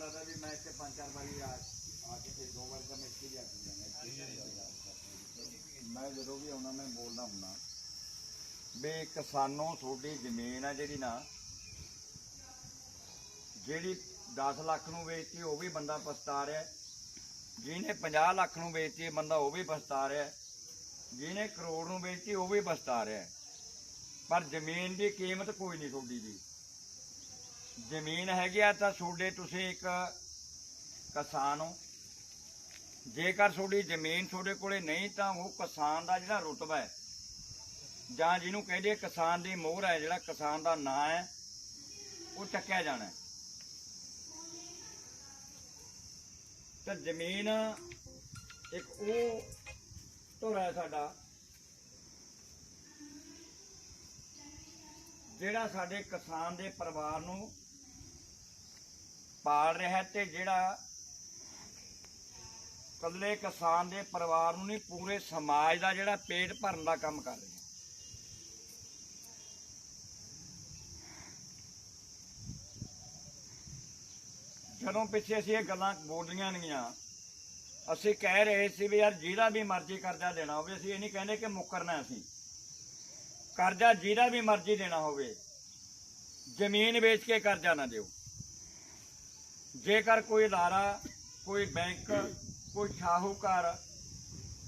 ਲੱਗਦਾ ਵੀ ਮੈਂ ਇੱਥੇ ਪੰਜ ਚਾਰ ਵਾਰੀ ਆ ਆ ਕੇ ਤੇ ਦੋ ਵਾਰ ਤਾਂ ਮੈਂ ਇੱਥੇ ਹੀ ਕੇ ਜਾਣਾ ਮੈਂ ਜਦੋਂ ਵੀ ਆਉਣਾ, ਮੈਂ ਬੋਲਦਾ ਹੁੰਦਾ। ਵੀ ਕਿਸਾਨੋਂ ਤੁਹਾਡੀ ਜ਼ਮੀਨ ਆ ਜਿਹੜੀ ਨਾ, ਜਿਹੜੀ 10 ਲੱਖ ਨੂੰ ਵੇਚਤੀ, ਉਹ ਵੀ ਬੰਦਾ ਪਛਤਾ ਰਿਹਾ। ਜਿਹਨੇ 50 ਲੱਖ ਨੂੰ ਵੇਚਤੀ ਬੰਦਾ ਉਹ ਵੀ ਪਛਤਾ ਰਿਹਾ। ਜਿਹਨੇ ਕਰੋੜ ਨੂੰ ਵੇਚਤੀ, ਉਹ ਵੀ ਪਛਤਾ ਰਿਹਾ। ਪਰ ਜ਼ਮੀਨ ਦੀ ਕੀਮਤ ਕੋਈ ਨਹੀਂ ਤੁਹਾਡੀ ਦੀ ਜ਼ਮੀਨ ਹੈਗੀ ਆ ਤਾਂ ਤੁਹਾਡੇ ਤੁਸੀਂ ਇੱਕ ਕਿਸਾਨ ਹੋ ਜੇਕਰ ਤੁਹਾਡੀ ਜ਼ਮੀਨ ਤੁਹਾਡੇ ਕੋਲੇ ਨਹੀਂ ਤਾਂ ਉਹ ਕਿਸਾਨ ਦਾ ਜਿਹੜਾ ਰੁਤਬਾ ਹੈ, ਜਾਂ ਜਿਹਨੂੰ ਕਹਿੰਦੇ ਕਿਸਾਨ ਦੀ ਮੋਹਰ ਹੈ, ਜਿਹੜਾ ਕਿਸਾਨ ਦਾ ਨਾਂ ਹੈ, ਉਹ ਚੱਕਿਆ ਜਾਣਾ ਹੈ। ਤਾਂ ਜ਼ਮੀਨ ਇੱਕ ਉਹ ਧੁਰਾ ਹੈ ਸਾਡਾ, ਜਿਹੜਾ ਸਾਡੇ ਕਿਸਾਨ ਦੇ ਪਰਿਵਾਰ ਨੂੰ ਪਾਲ ਰਿਹਾ ਤੇ ਜਿਹੜਾ ਕੱਲੇ ਕਿਸਾਨ ਦੇ ਪਰਿਵਾਰ ਨੂੰ ਨਹੀਂ, ਪੂਰੇ ਸਮਾਜ ਦਾ ਜਿਹੜਾ ਪੇਟ ਭਰਨ ਦਾ ਕੰਮ ਕਰ ਰਿਹਾ। ਜਦੋਂ ਪਿੱਛੇ ਅਸੀਂ ਇਹ ਗੱਲਾਂ ਬੋਲੀਆਂ ਨਹੀਂਆਂ ਅਸੀਂ ਕਹਿ ਰਹੇ ਸੀ ਵੀ ਯਾਰ ਜਿਹਦਾ ਵੀ ਮਰਜ਼ੀ ਕਰਜ਼ਾ ਦੇਣਾ ਹੋਵੇ, ਅਸੀਂ ਇਹ ਨਹੀਂ ਕਹਿੰਦੇ ਕਿ ਮੁੱਕਰਨਾ ਅਸੀਂ। ਕਰਜ਼ਾ ਜਿਹਦਾ ਵੀ ਮਰਜ਼ੀ ਦੇਣਾ ਹੋਵੇ, ਜ਼ਮੀਨ ਵੇਚ ਕੇ ਕਰਜ਼ਾ ਨਾ ਦਿਓ। ਜੇਕਰ ਕੋਈ ਅਦਾਰਾ, ਕੋਈ ਬੈਂਕ, ਕੋਈ ਸ਼ਾਹੂਕਾਰ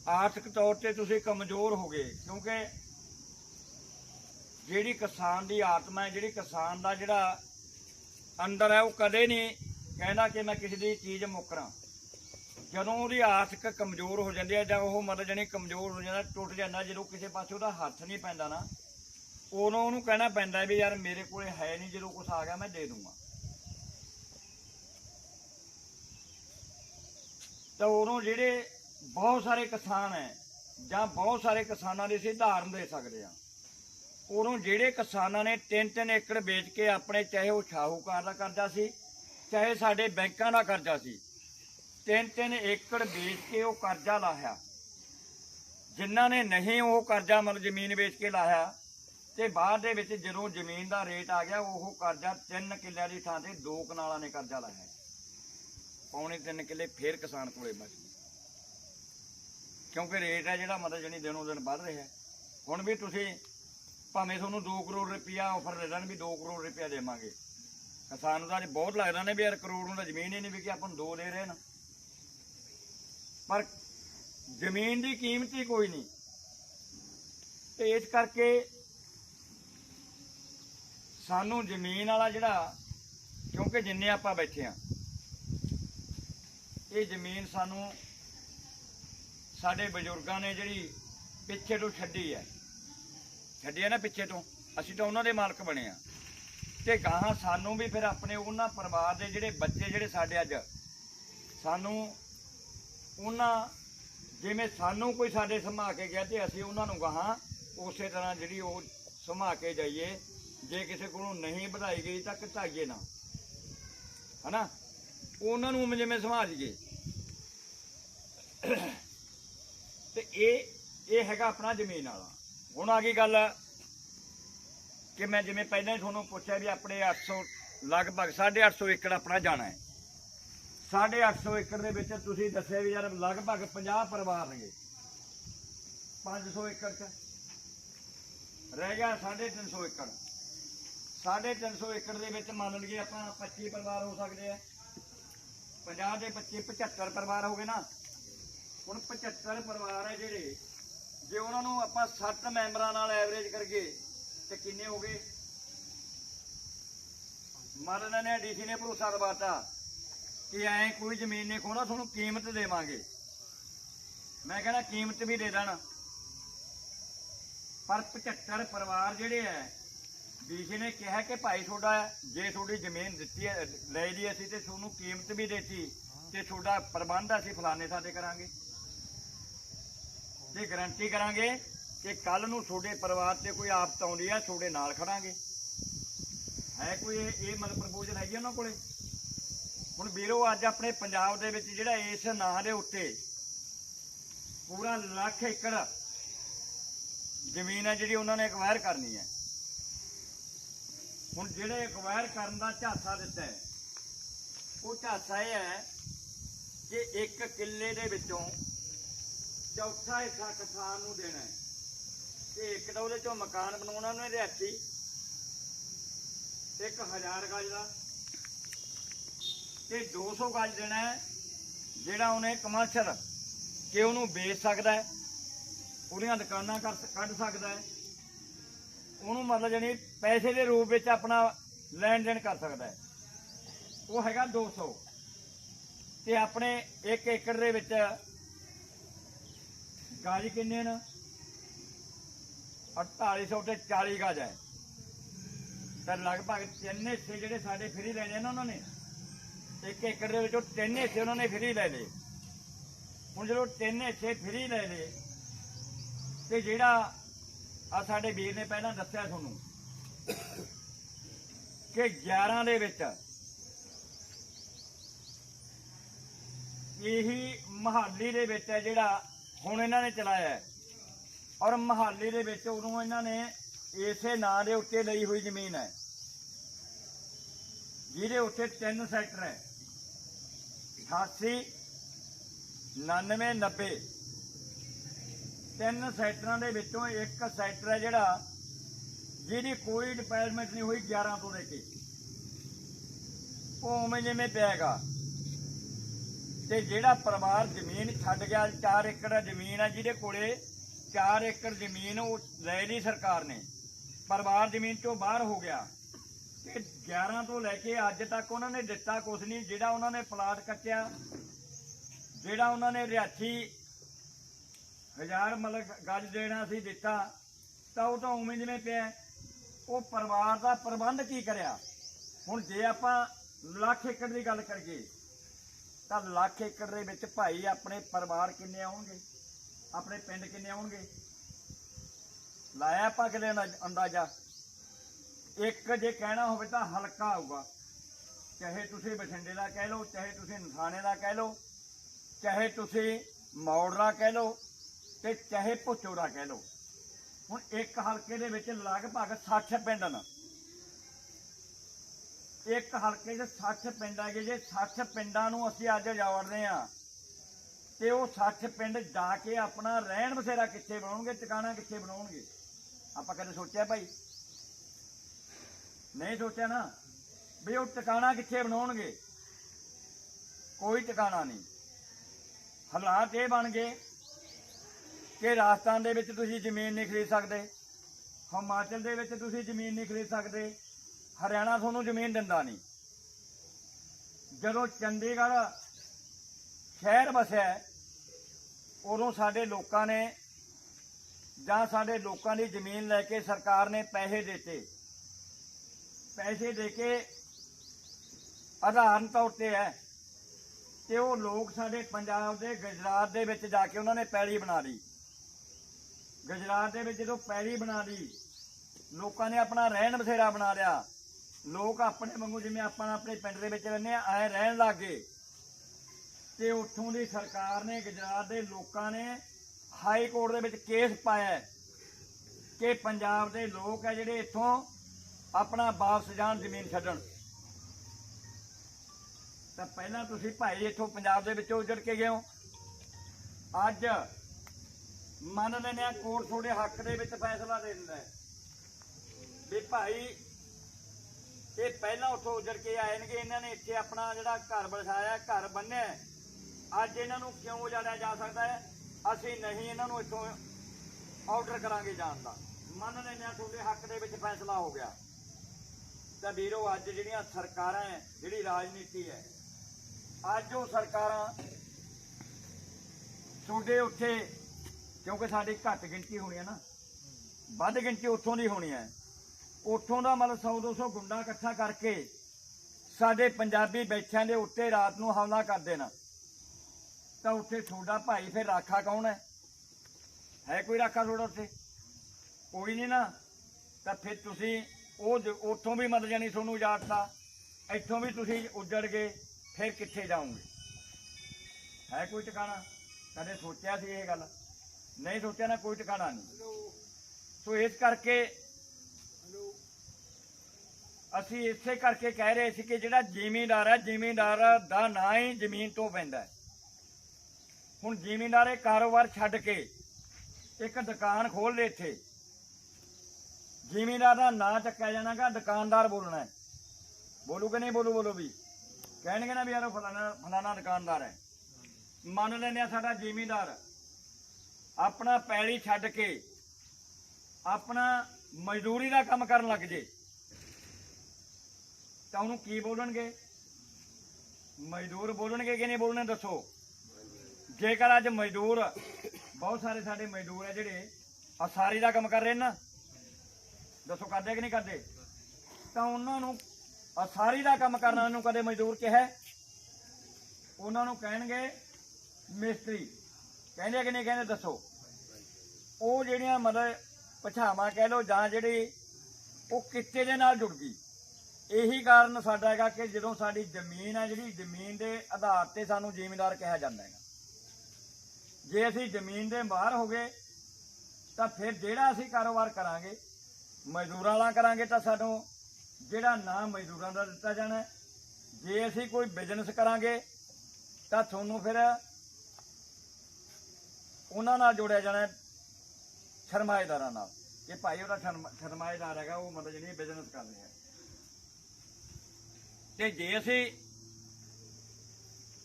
ਆਰਥਿਕ ਤੌਰ ਤੇ ਤੁਸੀਂ ਕਮਜ਼ੋਰ ਹੋ ਗਏ ਕਿਉਂਕਿ ਜਿਹੜੀ ਕਿਸਾਨ ਦੀ ਆਤਮਾ ਹੈ, ਜਿਹੜੀ ਕਿਸਾਨ ਦਾ ਜਿਹੜਾ ਅੰਦਰ ਹੈ, ਉਹ ਕਦੇ ਨਹੀਂ ਕਹਿੰਦਾ ਕਿ ਮੈਂ ਕਿਸੇ ਦੀ ਚੀਜ਼ ਮੁੱਕਰਾਂ। ਜਦੋਂ ਉਹਦੀ ਆਰਥਿਕ ਕਮਜ਼ੋਰ ਹੋ ਜਾਂਦੀ ਹੈ ਜਾਂ ਉਹ ਮਤਲਬ ਜਾਣੀ ਕਮਜ਼ੋਰ ਹੋ ਜਾਂਦਾ, ਟੁੱਟ ਜਾਂਦਾ, ਜਦੋਂ ਕਿਸੇ ਪਾਸੇ ਉਹਦਾ ਹੱਥ ਨਹੀਂ ਪੈਂਦਾ ਨਾ, ਉਦੋਂ ਉਹਨੂੰ ਕਹਿਣਾ ਪੈਂਦਾ ਵੀ ਯਾਰ ਮੇਰੇ ਕੋਲੇ ਹੈ ਨਹੀਂ, ਜਦੋਂ ਕੁਛ ਆ ਗਿਆ ਮੈਂ ਦੇ ਦੂੰਗਾ। ਤਾਂ ਉਦੋਂ ਜਿਹੜੇ ਬਹੁਤ ਸਾਰੇ ਕਿਸਾਨ ਹੈ ਜਾਂ ਬਹੁਤ ਸਾਰੇ ਕਿਸਾਨਾਂ ਦੇ ਅਸੀਂ ਦੇ ਸਕਦੇ ਆ ਉਦੋਂ ਜਿਹੜੇ ਕਿਸਾਨਾਂ ਨੇ 3-3 ਏਕੜ ਵੇਚ ਕੇ ਆਪਣੇ ਚਾਹੇ ਉਹ ਸ਼ਾਹੂਕਾਰ ਦਾ ਕਰਜ਼ਾ ਸੀ, ਚਾਹੇ ਸਾਡੇ ਬੈਂਕਾਂ ਦਾ ਕਰਜ਼ਾ ਸੀ 3-3 ਏਕੜ ਵੇਚ ਕੇ ਉਹ ਕਰਜ਼ਾ ਲਾਇਆ। ਜਿਨ੍ਹਾਂ ਨੇ ਨਹੀਂ ਉਹ ਕਰਜ਼ਾ ਮਤਲਬ ਜ਼ਮੀਨ ਵੇਚ ਕੇ ਲਾਇਆ ਤੇ ਬਾਅਦ ਦੇ ਵਿੱਚ ਜਦੋਂ ਜ਼ਮੀਨ ਦਾ ਰੇਟ ਆ ਗਿਆ, ਉਹ ਕਰਜ਼ਾ 3 ਕਿੱਲਿਆਂ ਦੀ ਥਾਂ ਤੇ 2 ਕਨਾਲਾਂ ਨੇ ਕਰਜ਼ਾ ਲਾਇਆ। ਪੌਣੇ 3 ਕਿੱਲੇ ਫੇਰ ਕਿਸਾਨ ਕੋਲੇ ਬਚ ਗਏ। ਕਿਉਂਕਿ ਰੇਟ ਹੈ ਜਿਹੜਾ ਮਤਲਬ ਜਣੀ ਦਿਨੋਂ ਦਿਨ ਵੱਧ ਰਿਹਾ ਹੁਣ ਵੀ ਤੁਸੀਂ ਭਾਵੇਂ ਤੁਹਾਨੂੰ 2 ਕਰੋੜ ਰੁਪਇਆ ਆਫਰ ਦੇ ਦੇਣ ਵੀ 2 ਕਰੋੜ ਰੁਪਇਆ ਦੇਵਾਂਗੇ। ਕਿਸਾਨ ਨੂੰ ਤਾਂ ਅੱਜ ਬਹੁਤ ਲੱਗਦਾ ਨੇ ਵੀ ਯਾਰ ਕਰੋੜ ਨੂੰ ਤਾਂ ਜ਼ਮੀਨ ਹੀ ਨਹੀਂ ਵਿਕੀ, ਆਪਾਂ ਨੂੰ 2 ਦੇ ਰਹੇ ਨੇ। ਪਰ ਜ਼ਮੀਨ ਦੀ ਕੀਮਤ ਹੀ ਕੋਈ ਨਹੀਂ। ਤੇ ਇਸ ਕਰਕੇ ਸਾਨੂੰ ਜ਼ਮੀਨ ਵਾਲਾ ਜਿਹੜਾ, ਕਿਉਂਕਿ ਜਿੰਨੇ ਆਪਾਂ ਬੈਠੇ ਆ ਇਹ ਜ਼ਮੀਨ ਸਾਨੂੰ ਸਾਡੇ ਬਜ਼ੁਰਗਾਂ ਨੇ ਜਿਹੜੀ ਪਿੱਛੇ ਤੋਂ ਛੱਡੀ ਹੈ। ਛੱਡੀ ਹੈ ਨਾ ਪਿੱਛੇ ਤੋਂ? ਅਸੀਂ ਤਾਂ ਉਹਨਾਂ ਦੇ ਮਾਲਕ ਬਣੇ ਆ ਤੇ ਗਾਹਾਂ ਸਾਨੂੰ ਵੀ ਫਿਰ ਆਪਣੇ ਉਹਨਾਂ ਪਰਿਵਾਰ ਦੇ ਜਿਹੜੇ ਬੱਚੇ ਜਿਹੜੇ ਸਾਡੇ ਅੱਜ, ਸਾਨੂੰ ਉਹਨਾਂ ਜਿਵੇਂ ਸਾਨੂੰ ਕੋਈ ਸਾਡੇ ਸਮਾ ਕੇ ਗਿਆ ਤੇ ਅਸੀਂ ਉਹਨਾਂ ਨੂੰ ਗਾਹਾਂ ਉਸੇ ਤਰ੍ਹਾਂ ਜਿਹੜੀ ਉਹ ਸਮਾ ਕੇ ਜਾਈਏ। ਜੇ ਕਿਸੇ ਕੋਲੋਂ ਨਹੀਂ ਵਧਾਈ ਗਈ ਤਾਂ ਘਟਾਈਏ ਨਾ। ਹਨਾ? ਉਹਨਾਂ ਨੂੰ ਜਿਵੇਂ ਸੰਭਾਲ ਜੀਏ ਤੇ ਇਹ ਇਹ ਹੈਗਾ ਆਪਣਾ ਜ਼ਮੀਨ ਵਾਲਾ। ਹੁਣ ਆ ਗਈ ਗੱਲ ਕਿ ਮੈਂ ਜਿਵੇਂ ਪਹਿਲਾਂ ਹੀ ਤੁਹਾਨੂੰ ਪੁੱਛਿਆ ਵੀ ਆਪਣੇ 800 ਲਗਭਗ 850 ਏਕੜ ਆਪਣਾ ਜਾਣਾ ਹੈ। 850 ਏਕੜ ਦੇ ਵਿੱਚ ਤੁਸੀਂ ਦੱਸਿਆ ਵੀ ਯਾਰ ਲਗਭਗ 50 ਪਰਿਵਾਰ ਨੇਗੇ 500 ਏਕੜ ਚ। ਰਹਿ ਗਿਆ 350 ਏਕੜ। 350 ਏਕੜ ਦੇ ਵਿੱਚ ਮੰਨ ਲਈਏ ਆਪਾਂ 25 ਪਰਿਵਾਰ ਹੋ ਸਕਦੇ ਆ। 50 ਦੇ 25 75 ਪਰਿਵਾਰ ਹੋ ਗਏ ਨਾ। ਹੁਣ 75 ਪਰਿਵਾਰ ਹੈ ਜਿਹੜੇ। ਜੇ ਉਹਨਾਂ ਨੂੰ ਆਪਾਂ 7 ਮੈਂਬਰਾਂ ਨਾਲ ਐਵਰੇਜ ਕਰਗੇ ਤੇ ਕਿੰਨੇ ਹੋ ਗਏ? ਮਰਨ ਨੇ ਡੀਸੀ ਨੇ ਭਰੋਸਾ ਦਵਾਤਾ ਕਿ ਐ ਕੋਈ ਜ਼ਮੀਨ ਨਹੀਂ ਖੋਣਾ ਤੁਹਾਨੂੰ ਕੀਮਤ ਦੇਵਾਂਗੇ। ਮੈਂ ਕਹਿੰਦਾ ਕੀਮਤ ਵੀ ਦੇ ਦੇਣਾ। ਪਰ 75 ਪਰਿਵਾਰ ਜਿਹੜੇ ਐ ਡੀਸੀ ਨੇ ਕਿਹਾ ਕਿ ਭਾਈ ਤੁਹਾਡਾ, ਜੇ ਤੁਹਾਡੀ ਜ਼ਮੀਨ ਦਿੱਤੀ ਹੈ, ਲੈ ਲਈ ਅਸੀਂ ਤੇ ਤੁਹਾਨੂੰ ਕੀਮਤ ਵੀ ਦੇਤੀ ਤੇ ਤੁਹਾਡਾ ਪ੍ਰਬੰਧ ਅਸੀਂ ਫਲਾਣੇ ਥਾਂ ਕਰਾਂਗੇ। ਤੇ ਗਾਰੰਟੀ ਕਰਾਂਗੇ ਕਿ ਕੱਲ ਨੂੰ ਤੁਹਾਡੇ ਪਰਿਵਾਰ ਤੇ ਕੋਈ ਆਫਤ ਆਉਂਦੀ ਹੈ ਤੁਹਾਡੇ ਨਾਲ ਖੜਾਂਗੇ। ਹੈ ਕੋਈ ਇਹ ਮਤਲਬ ਪ੍ਰਪੋਜ਼ਲ ਹੈਗੀ ਉਹਨਾਂ ਕੋਲੇ? ਹੁਣ ਵੀਰੋ, ਅੱਜ ਆਪਣੇ ਪੰਜਾਬ ਦੇ ਵਿੱਚ ਜਿਹੜਾ ਇਸ ਨਾਂ ਦੇ ਉੱਤੇ ਪੂਰਾ ਲੱਖ ਏਕੜ ਜ਼ਮੀਨ ਹੈ ਜਿਹੜੀ ਉਹਨਾਂ ਨੇ ਐਕਵਾਇਰ ਕਰਨੀ ਹੈ। ਹੁਣ ਜਿਹੜੇ ਐਕਵਾਇਰ ਕਰਨ ਦਾ ਝਾਂਸਾ ਦਿੱਤਾ ਹੈ, ਉਹ ਝਾਸਾ ਇਹ ਹੈ ਕਿ ਇੱਕ ਕਿੱਲੇ ਦੇ ਵਿੱਚੋਂ ਚੌਥਾ ਹਿੱਸਾ ਕਿਸਾਨ ਨੂੰ ਦੇਣਾ ਹੈ। ਤੇ ਇੱਕ ਤਾਂ ਉਹਦੇ ਚੋਂ ਮਕਾਨ ਬਣਾਉਣਾ ਉਹਨੇ ਰਿਆਤੀ ਇੱਕ ਹਜ਼ਾਰ ਗਜ ਦਾ। ਤੇ 200 ਗਜ ਦੇਣਾ ਹੈ, ਜਿਹੜਾ ਉਹਨੇ ਕਮਰਸ਼ਲ ਕਿ ਉਹਨੂੰ ਵੇਚ ਸਕਦਾ ਹੈ ਉਹਦੀਆਂ ਦੁਕਾਨਾਂ ਕਰ ਕੱਢ ਸਕਦਾ ਹੈ। ਉਹਨੂੰ ਮਤਲਬ ਜਾਨੀ ਪੈਸੇ ਦੇ ਰੂਪ ਵਿੱਚ ਆਪਣਾ ਲੈਣ ਦੇਣ ਕਰ ਸਕਦਾ ਹੈ। ਉਹ ਹੈਗਾ 200 ਤੇ ਆਪਣੇ 1 ਏਕੜ ਦੇ ਵਿੱਚ ਗਾਜ ਕਿੰਨੇ ਨੇ? 4800 ਤੇ 40 ਗਾਜ ਹੈ। ਤਾਂ ਲਗਭਗ ਤਿੰਨ ਹਿੱਸੇ ਜਿਹੜੇ ਸਾਡੇ ਫਰੀ ਲੈਣੇ ਨੇ ਉਹਨਾਂ ਨੇ, ਇੱਕ ਏਕੜ ਦੇ ਵਿੱਚੋਂ ਤਿੰਨ ਹਿੱਸੇ ਉਹਨਾਂ ਨੇ ਫਰੀ ਲੈ ਲਏ। ਹੁਣ ਜਦੋਂ ਤਿੰਨ ਹਿੱਸੇ ਫਰੀ ਲੈ ਲਏ, ਤੇ ਜਿਹੜਾ ਆ ਸਾਡੇ ਵੀਰ ਨੇ ਪਹਿਲਾਂ ਦੱਸਿਆ ਤੁਹਾਨੂੰ ਕਿ 11 ਦੇ ਵਿੱਚ ਇਹੀ ਮਹਾਲੀ ਦੇ ਵਿੱਚ ਹੈ ਜਿਹੜਾ ਹੁਣ ਇਹਨਾਂ ਨੇ ਚਲਾਇਆ ਹੈ। ਔਰ ਮਹਾਲੀ ਦੇ ਵਿੱਚ ਉਦੋਂ ਇਹਨਾਂ ਨੇ ਇਸੇ ਨਾਂ ਦੇ ਉੱਤੇ ਲਈ ਹੋਈ ਜ਼ਮੀਨ ਹੈ। ਜਿਹਦੇ ਉੱਤੇ ਤਿੰਨ ਸੈਕਟਰ ਹੈ। 88 99 90 ਤਿੰਨ ਸੈਕਟਰਾਂ ਦੇ ਵਿੱਚੋਂ ਇੱਕ ਸੈਕਟਰ ਹੈ ਜਿਹੜਾ ਜਿਹਦੀ ਕੋਈ ਡਿਪਾਰਟਮੈਂਟ ਨਹੀਂ ਹੋਈ 11 ਤੋਂ ਲੈ ਕੇ। ਉਹ ਉਵੇਂ ਜਿਵੇਂ ਪਿਆਗਾ ਤੇ ਜਿਹੜਾ ਪਰਿਵਾਰ ਜ਼ਮੀਨ ਛੱਡ ਗਿਆ 4 ਏਕੜ ਜ਼ਮੀਨ ਆ ਜਿਹਦੇ ਕੋਲੇ 4 ਏਕੜ ਜ਼ਮੀਨ ਉਹ ਲੈ ਲਈ ਸਰਕਾਰ ਨੇ। ਪਰਿਵਾਰ ਜ਼ਮੀਨ ਚੋਂ ਬਾਹਰ ਹੋ ਗਿਆ। ਤੇ 11 ਤੋਂ ਲੈ ਕੇ ਅੱਜ ਤੱਕ ਉਹਨਾਂ ਨੇ ਦਿੱਤਾ ਕੁਛ ਨਹੀਂ, ਜਿਹੜਾ ਉਹਨਾਂ ਨੇ ਪਲਾਟ ਕੱਟਿਆ, ਜਿਹੜਾ ਉਹਨਾਂ ਨੇ ਰਿਆਠੀ ਹਜ਼ਾਰ ਮਤਲਬ ਗੱਜ ਦੇਣਾ ਸੀ ਦਿੱਤਾ, ਤਾਂ ਉਹ ਤਾਂ ਉਵੇਂ ਜਿਵੇਂ ਪਿਆ। ਉਹ ਪਰਿਵਾਰ ਦਾ ਪ੍ਰਬੰਧ ਕੀ ਕਰਿਆ? ਹੁਣ ਜੇ ਆਪਾਂ ਲੱਖ ਏਕੜ ਦੀ ਗੱਲ ਕਰੀਏ ਤਾਂ ਲੱਖ ਏਕੜ ਦੇ ਵਿੱਚ ਭਾਈ ਆਪਣੇ ਪਰਿਵਾਰ ਕਿੰਨੇ ਆਉਣਗੇ? ਆਪਣੇ ਪਿੰਡ ਕਿੰਨੇ ਆਉਣਗੇ? ਲਾਇਆ ਆਪਾਂ ਕਿਲੇ ਅੰਦਾਜ਼ਾ। ਇੱਕ ਜੇ ਕਹਿਣਾ ਹੋਵੇ ਤਾਂ ਹਲਕਾ ਆਊਗਾ ਚਾਹੇ ਤੁਸੀਂ ਬਠਿੰਡੇ ਦਾ ਕਹਿ ਲਓ, ਚਾਹੇ ਤੁਸੀਂ ਨਥਾਣੇ ਦਾ ਕਹਿ ਲਓ, ਚਾਹੇ ਤੁਸੀਂ ਮੌੜਰਾ ਕਹਿ ਲਓ ਤੇ ਚਾਹੇ ਭੁੱਚੋ ਦਾ ਕਹਿ ਲਓ। ਹੁਣ ਇੱਕ ਹਲਕੇ ਦੇ ਵਿੱਚ ਲਗਭਗ 60 ਪਿੰਡ ਨੇ। ਇੱਕ ਹਲਕੇ 'ਚ 60 ਪਿੰਡ ਹੈਗੇ ਜੇ 60 ਪਿੰਡਾਂ ਨੂੰ ਅਸੀਂ ਅੱਜ ਜਾਵੜਦੇ ਆ ਤੇ ਉਹ 60 ਪਿੰਡ ਜਾ ਕੇ ਆਪਣਾ ਰਹਿਣ ਬਸੇਰਾ ਕਿੱਥੇ ਬਣਾਉਣਗੇ, ਟਿਕਾਣਾ ਕਿੱਥੇ ਬਣਾਉਣਗੇ? ਆਪਾਂ ਕਦੇ ਸੋਚਿਆ ਭਾਈ? ਨਹੀਂ ਸੋਚਿਆ ਨਾ? ਵੀ ਉਹ ਟਿਕਾਣਾ ਕਿੱਥੇ ਬਣਾਉਣਗੇ? ਕੋਈ ਟਿਕਾਣਾ ਨਹੀਂ। ਹਾਲਾਤ ਇਹ ਬਣ ਗਏ ਕਿ ਰਾਜਸਥਾਨ ਦੇ ਵਿੱਚ ਤੁਸੀਂ ਜ਼ਮੀਨ ਨਹੀਂ ਖਰੀਦ ਸਕਦੇ, ਹਿਮਾਚਲ ਦੇ ਵਿੱਚ ਤੁਸੀਂ ਜ਼ਮੀਨ ਨਹੀਂ ਖਰੀਦ ਸਕਦੇ ਹਰਿਆਣਾ ਤੁਹਾਨੂੰ ਜ਼ਮੀਨ ਦਿੰਦਾ ਨਹੀਂ। ਜਦੋਂ ਚੰਡੀਗੜ੍ਹ ਸ਼ਹਿਰ ਵਸਿਆ, ਉਦੋਂ ਸਾਡੇ ਲੋਕਾਂ ਨੇ ਜਾਂ ਸਾਡੇ ਲੋਕਾਂ ਦੀ ਜ਼ਮੀਨ ਲੈ ਕੇ ਸਰਕਾਰ ਨੇ ਪੈਸੇ ਦਿੱਤੇ। ਪੈਸੇ ਦੇ ਕੇ ਆਧਾਰਨ ਤੌਰ ਤੇ ਹੈ ਤੇ ਉਹ ਲੋਕ ਸਾਡੇ ਪੰਜਾਬ ਦੇ ਗੁਜਰਾਤ ਦੇ ਵਿੱਚ ਜਾ ਕੇ ਉਹਨਾਂ ਨੇ ਪੈਲੀ ਬਣਾ ਲਈ। ਗੁਜਰਾਤ ਦੇ ਵਿੱਚ ਜਦੋਂ ਪੈਲੀ ਬਣਾ ਲਈ, ਲੋਕਾਂ ਨੇ ਆਪਣਾ ਰਹਿਣ ਬਸੇਰਾ ਬਣਾ ਲਿਆ। ਲੋਕ ਆਪਣੇ ਵਾਂਗੂ ਜਿਵੇਂ ਆਪਾਂ ਆਪਣੇ ਪਿੰਡ ਦੇ ਵਿੱਚ ਰਹਿੰਦੇ ਆ, ਐ ਰਹਿਣ ਲੱਗੇ ਤੇ ਉੱਥੋਂ ਦੀ ਸਰਕਾਰ ਨੇ, ਗੁਜਰਾਤ ਦੇ ਲੋਕਾਂ ਨੇ ਹਾਈ ਕੋਰਟ ਦੇ ਵਿੱਚ ਕੇਸ ਪਾਇਆ ਕਿ ਪੰਜਾਬ ਦੇ ਲੋਕ ਹੈ ਜਿਹੜੇ ਇੱਥੋਂ ਆਪਣਾ ਵਾਪਸ ਜਾਣ ਜ਼ਮੀਨ ਛੱਡਣ। ਤਾਂ ਪਹਿਲਾਂ ਤੁਸੀਂ ਭਾਈ ਇੱਥੋਂ ਪੰਜਾਬ ਦੇ ਵਿੱਚੋਂ ਉੱਜੜ ਕੇ ਗਏ ਹੋ ਅੱਜ ਮੰਨ ਲੈਂਦੇ ਆ, ਕੋਰਟ ਤੁਹਾਡੇ ਹੱਕ ਦੇ ਵਿੱਚ ਫੈਸਲਾ ਦੇ ਦਿੰਦਾ ਵੀ ਭਾਈ ਇਹ ਪਹਿਲਾਂ ਉੱਥੋਂ ਉੱਜੜ ਕੇ ਆਏ ਨੇਗੇ। ਇਹਨਾਂ ਨੇ ਇੱਥੇ ਆਪਣਾ ਜਿਹੜਾ ਘਰ ਵਸਾਇਆ ਘਰ ਬੰਨਿਆ। ਅੱਜ ਇਹਨਾਂ ਨੂੰ ਕਿਉਂ ਉਜਾੜਿਆ ਜਾ ਸਕਦਾ ਹੈ? ਅਸੀਂ ਨਹੀਂ ਇਹਨਾਂ ਨੂੰ ਇੱਥੋਂ ਆਰਡਰ ਕਰਾਂਗੇ ਜਾਣ ਦਾ। ਮੰਨ ਲੈਂਦੇ ਆ ਤੁਹਾਡੇ ਹੱਕ ਦੇ ਵਿੱਚ ਫੈਸਲਾ ਹੋ ਗਿਆ। ਤਾਂ ਵੀਰੋ, ਅੱਜ ਜਿਹੜੀਆਂ ਸਰਕਾਰਾਂ ਹੈ, ਜਿਹੜੀ ਰਾਜਨੀਤੀ ਹੈ, ਅੱਜ ਉਹ ਸਰਕਾਰਾਂ ਤੁਹਾਡੇ ਉੱਥੇ, ਕਿਉਂਕਿ ਸਾਡੀ ਘੱਟ ਗਿਣਤੀ ਹੋਣੀ ਹੈ ਨਾ, ਵੱਧ ਗਿਣਤੀ ਉੱਥੋਂ ਦੀ ਹੋਣੀ ਹੈ। ਉੱਥੋਂ ਦਾ ਮਤਲਬ 100 200 ਗੁੰਡਾ ਇਕੱਠਾ ਕਰਕੇ ਸਾਡੇ ਪੰਜਾਬੀ ਬੈਠਿਆਂ ਦੇ ਉੱਤੇ ਰਾਤ ਨੂੰ ਹਮਲਾ ਕਰ ਦੇਣਾ। ਤਾਂ ਉੱਥੇ ਤੁਹਾਡਾ ਭਾਈ ਫਿਰ ਰਾਖਾ ਕੌਣ ਹੈ? ਹੈ ਕੋਈ ਰਾਖਾ ਤੁਹਾਡਾ ਉੱਥੇ? ਕੋਈ ਨਹੀਂ ਨਾ। ਤਾਂ ਫਿਰ ਤੁਸੀਂ ਉਹ ਉੱਥੋਂ ਵੀ ਮਤਲਬ ਜਾਨੀ ਤੁਹਾਨੂੰ ਉਜਾੜਤਾ ਇੱਥੋਂ ਵੀ ਤੁਸੀਂ ਉੱਜੜ ਗਏ ਫਿਰ ਕਿੱਥੇ ਜਾਓਗੇ? ਹੈ ਕੋਈ ਟਿਕਾਣਾ? ਕਦੇ ਸੋਚਿਆ ਸੀ ਇਹ ਗੱਲ? ਨਹੀਂ ਸੋਚਿਆ ਨਾ ਕੋਈ ਟਿਕਾਣਾ ਨਹੀਂ। ਸੋ ਇਸ ਕਰਕੇ ਅਸੀਂ ਇਸੇ ਕਰਕੇ ਕਹਿ ਰਹੇ ਸੀ ਕਿ ਜਿਹੜਾ ਜ਼ਿਮੀਂਦਾਰ ਹੈ, ਜ਼ਿਮੀਂਦਾਰ ਦਾ ਨਾਂ ਹੀ ਜ਼ਮੀਨ ਤੋਂ ਪੈਂਦਾ ਹੁਣ ਜ਼ਿਮੀਂਦਾਰ ਇਹ ਕਾਰੋਬਾਰ ਛੱਡ ਕੇ ਇੱਕ ਦੁਕਾਨ ਖੋਲ ਲੇ ਇੱਥੇ। ਜ਼ਿਮੀਂਦਾਰ ਦਾ ਨਾਂ ਚੱਕਿਆ ਜਾਣਾਗਾ, ਦੁਕਾਨਦਾਰ ਬੋਲਣਾ ਹੈ। ਬੋਲੂ ਕਿ ਨਹੀਂ ਬੋਲੂ, ਬੋਲੋ ਵੀ। ਕਹਿਣਗੇ ਨਾ ਵੀ ਯਾਰ ਉਹ ਫਲਾਣਾ ਫਲਾਣਾ ਦੁਕਾਨਦਾਰ ਹੈ। ਮੰਨ ਲੈਂਦੇ ਆ ਸਾਡਾ ਜ਼ਿਮੀਂਦਾਰ ਆਪਣਾ ਪੈਲੀ ਛੱਡ ਕੇ ਆਪਣਾ ਮਜ਼ਦੂਰੀ ਦਾ ਕੰਮ ਕਰਨ ਲੱਗ ਜੇ, ਤਾਂ ਉਹਨੂੰ ਕੀ ਬੋਲਣਗੇ? ਮਜ਼ਦੂਰ ਬੋਲਣਗੇ ਕਿ ਨਹੀਂ ਬੋਲਣੇ ਦੱਸੋ? ਜੇਕਰ ਅੱਜ ਮਜ਼ਦੂਰ, ਬਹੁਤ ਸਾਰੇ ਸਾਡੇ ਮਜ਼ਦੂਰ ਹੈ ਜਿਹੜੇ ਅਸਾਰੀ ਦਾ ਕੰਮ ਕਰ ਰਹੇ ਨਾ। ਦੱਸੋ ਕਰਦੇ ਕਿ ਨਹੀਂ ਕਰਦੇ? ਤਾਂ ਉਹਨਾਂ ਨੂੰ ਅਸਾਰੀ ਦਾ ਕੰਮ ਕਰਨ ਨੂੰ ਕਦੇ ਮਜ਼ਦੂਰ ਕਿਹਾ ਉਹਨਾਂ ਨੂੰ ਕਹਿਣਗੇ ਮਿਸਤਰੀ। ਕਹਿੰਦੇ ਕਿ ਨਹੀਂ ਕਹਿੰਦੇ ਦੱਸੋ? ਉਹ ਜਿਹੜੀਆਂ ਮਤਲਬ ਪਛਾਵਾਂ ਕਹਿ ਲਓ ਜਾਂ ਜਿਹੜੀ ਉਹ ਕਿੱਤੇ ਦੇ ਨਾਲ ਜੁੜ ਗਈ। ਇਹੀ ਕਾਰਨ ਸਾਡਾ ਹੈਗਾ ਕਿ ਜਦੋਂ ਸਾਡੀ ਜ਼ਮੀਨ ਹੈ ਜਿਹੜੀ ਜ਼ਮੀਨ ਦੇ ਆਧਾਰ ਤੇ ਸਾਨੂੰ ਜ਼ਿਮੀਂਦਾਰ ਕਿਹਾ ਜਾਂਦਾ ਹੈਗਾ। ਜੇ ਅਸੀਂ ਜ਼ਮੀਨ ਦੇ ਬਾਹਰ ਹੋ ਗਏ, ਤਾਂ ਫਿਰ ਜਿਹੜਾ ਅਸੀਂ ਕਾਰੋਬਾਰ ਕਰਾਂਗੇ, ਮਜ਼ਦੂਰਾਂ ਵਾਲਾ ਕਰਾਂਗੇ ਤਾਂ ਸਾਨੂੰ ਜਿਹੜਾ ਨਾਮ ਮਜ਼ਦੂਰਾਂ ਦਾ ਦਿੱਤਾ ਜਾਣਾ ਜੇ ਅਸੀਂ ਕੋਈ ਬਿਜ਼ਨਸ ਕਰਾਂਗੇ, ਤਾਂ ਤੁਹਾਨੂੰ ਫਿਰ ਉਹਨਾਂ ਨਾਲ ਜੋੜਿਆ ਜਾਣਾ ਸਰਮਾਏਦਾਰਾਂ ਨਾਲ। ਕਿ ਭਾਈ ਉਹਦਾ ਸਰਮ- ਸਰਮਾਏਦਾਰ ਹੈਗਾ, ਉਹ ਮਤਲਬ ਜਿਹੜੀ ਬਿਜ਼ਨਸ ਕਰ ਰਿਹਾ ਤੇ ਜੇ ਅਸੀਂ